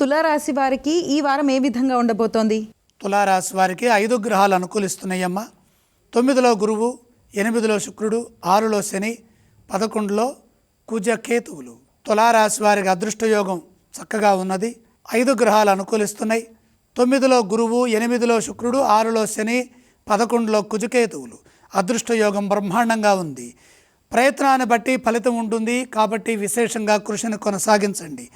తులారాశి వారికి ఈ వారం ఏ విధంగా ఉండబోతోంది? తులారాశి వారికి ఐదు గ్రహాలు అనుకూలిస్తున్నాయమ్మ. తొమ్మిదిలో గురువు ఎనిమిదిలో శుక్రుడు ఆరులో శని పదకొండులో కుజకేతువులు. తులారాశి వారికి అదృష్టయోగం చక్కగా ఉన్నది. ఐదు గ్రహాలు అనుకూలిస్తున్నాయి. తొమ్మిదిలో గురువు ఎనిమిదిలో శుక్రుడు ఆరులో శని పదకొండులో కుజకేతువులు. అదృష్టయోగం బ్రహ్మాండంగా ఉంది. ప్రయత్నాన్ని బట్టి ఫలితం ఉంటుంది కాబట్టి విశేషంగా కృషిని కొనసాగించండి.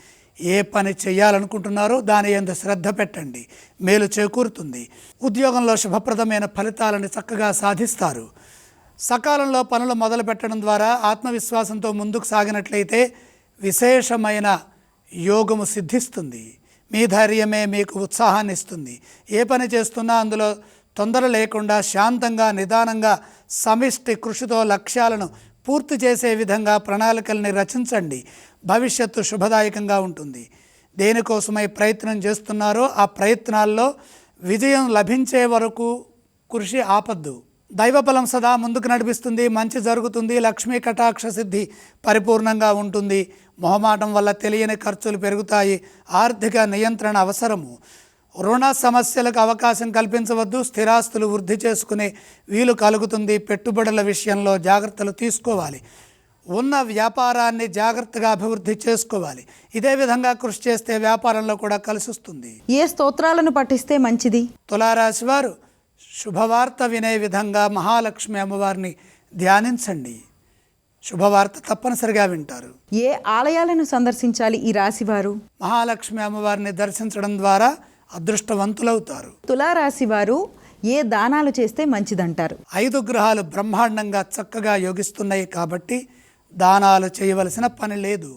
ఏ పని చేయాలనుకుంటున్నారో దాని ఎందు శ్రద్ధ పెట్టండి. మేలు చేకూరుతుంది. ఉద్యోగంలో శుభప్రదమైన ఫలితాలను చక్కగా సాధిస్తారు. సకాలంలో పనులు మొదలు పెట్టడం ద్వారా ఆత్మవిశ్వాసంతో ముందుకు సాగినట్లయితే విశేషమైన యోగము సిద్ధిస్తుంది. మీ ధైర్యమే మీకు ఉత్సాహాన్ని ఇస్తుంది. ఏ పని చేస్తున్నా అందులో తొందర లేకుండా శాంతంగా నిదానంగా సమిష్టి కృషితో లక్ష్యాలను పూర్తి చేసే విధంగా ప్రణాళికల్ని రచించండి. భవిష్యత్తు శుభదాయకంగా ఉంటుంది. దేనికోసమై ప్రయత్నం చేస్తున్నారో ఆ ప్రయత్నాల్లో విజయం లభించే వరకు కృషి ఆపద్దు. దైవబలం సదా ముందుకు నడిపిస్తుంది మంచి జరుగుతుంది లక్ష్మీ కటాక్ష సిద్ధి పరిపూర్ణంగా ఉంటుంది. మొహమాటం వల్ల తెలియని ఖర్చులు పెరుగుతాయి. ఆర్థిక నియంత్రణ అవసరము. రుణ సమస్యలకు అవకాశం కల్పించవద్దు స్థిరాస్తులు వృద్ధి చేసుకునే వీలు కలుగుతుంది. పెట్టుబడుల విషయంలో జాగ్రత్తలు తీసుకోవాలి. ఉన్న వ్యాపారాన్ని జాగ్రత్తగా అభివృద్ధి చేసుకోవాలి. ఇదే విధంగా కృషి చేస్తే వ్యాపారంలో కూడా కలిసి వస్తుంది. ఏ స్తోత్రాలను పఠిస్తే మంచిది? తులారాశి వారు శుభవార్త వినే విధంగా మహాలక్ష్మి అమ్మవారిని ధ్యానించండి. శుభవార్త తప్పనిసరిగా వింటారు. ఏ ఆలయాలను సందర్శించాలి ఈ రాశివారు? మహాలక్ష్మి అమ్మవారిని దర్శించడం ద్వారా అదృష్టవంతులవుతారు. తులారాశి వారు ఏ దానాలు చేస్తే మంచిదంటారు? ఐదు గ్రహాలు బ్రహ్మాండంగా చక్కగా యోగిస్తున్నాయి కాబట్టి దానాలు చేయవలసిన పని లేదు.